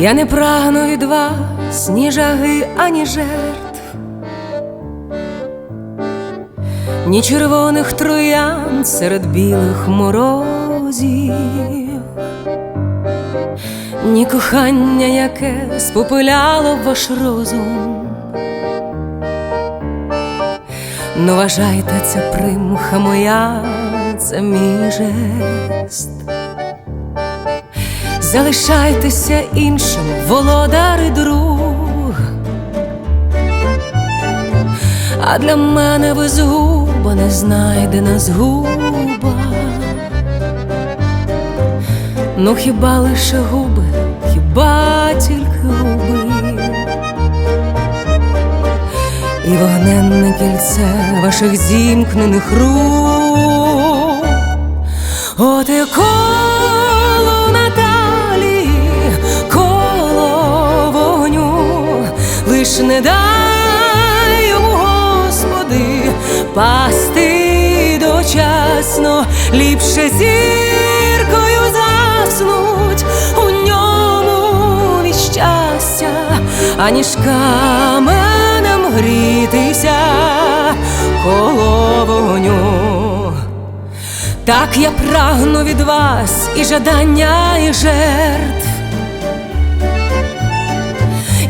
Я не прагну від вас ні жаги, ані жертв, ні червоних троян серед білих морозів, ні кохання, яке спопиляло ваш розум. Ну, вважайте, це примха моя, це мій жест. Залишайтеся іншим, володар і друг. А для мене ви згуба не знайдена згуба. Ну хіба лише губи, хіба тільки губи, і вогненне кільце ваших зімкнених рук. От і лиш не дай йому, Господи, пасти дочасно, ліпше зіркою заснуть у ньому від щастя, аніж каменем грітися коло вогню. Так я прагну від вас і жадання, і жертв,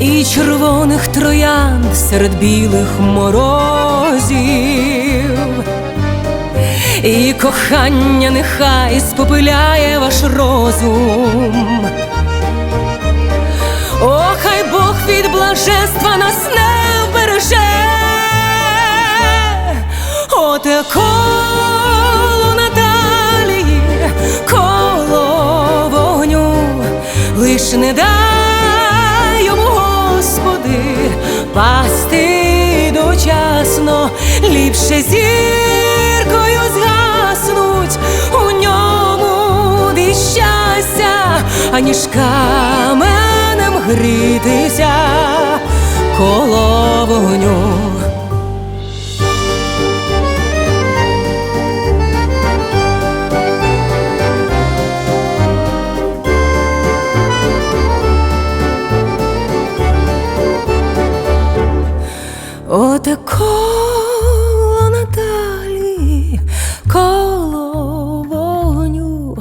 і червоних троянд серед білих морозів, і кохання нехай спопиляє ваш розум. О, хай Бог від блаженства нас не вбереже, оте коло Наталії, коло вогню, лиш не дай ліпше зіркою згаснуть у ньому від щастя, аніж каменем грітися коло вогню. Оте коло коло вогню,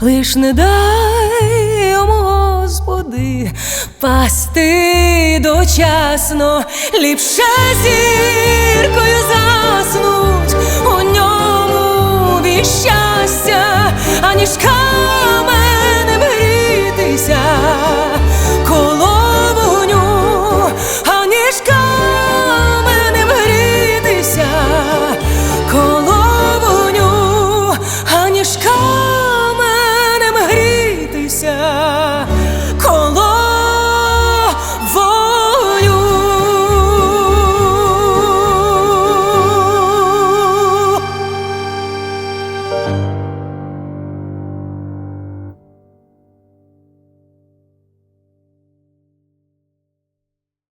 лиш не дай Господи, пасти дочасно, ліпше зіркою заснуть у ньому від щастя, аніж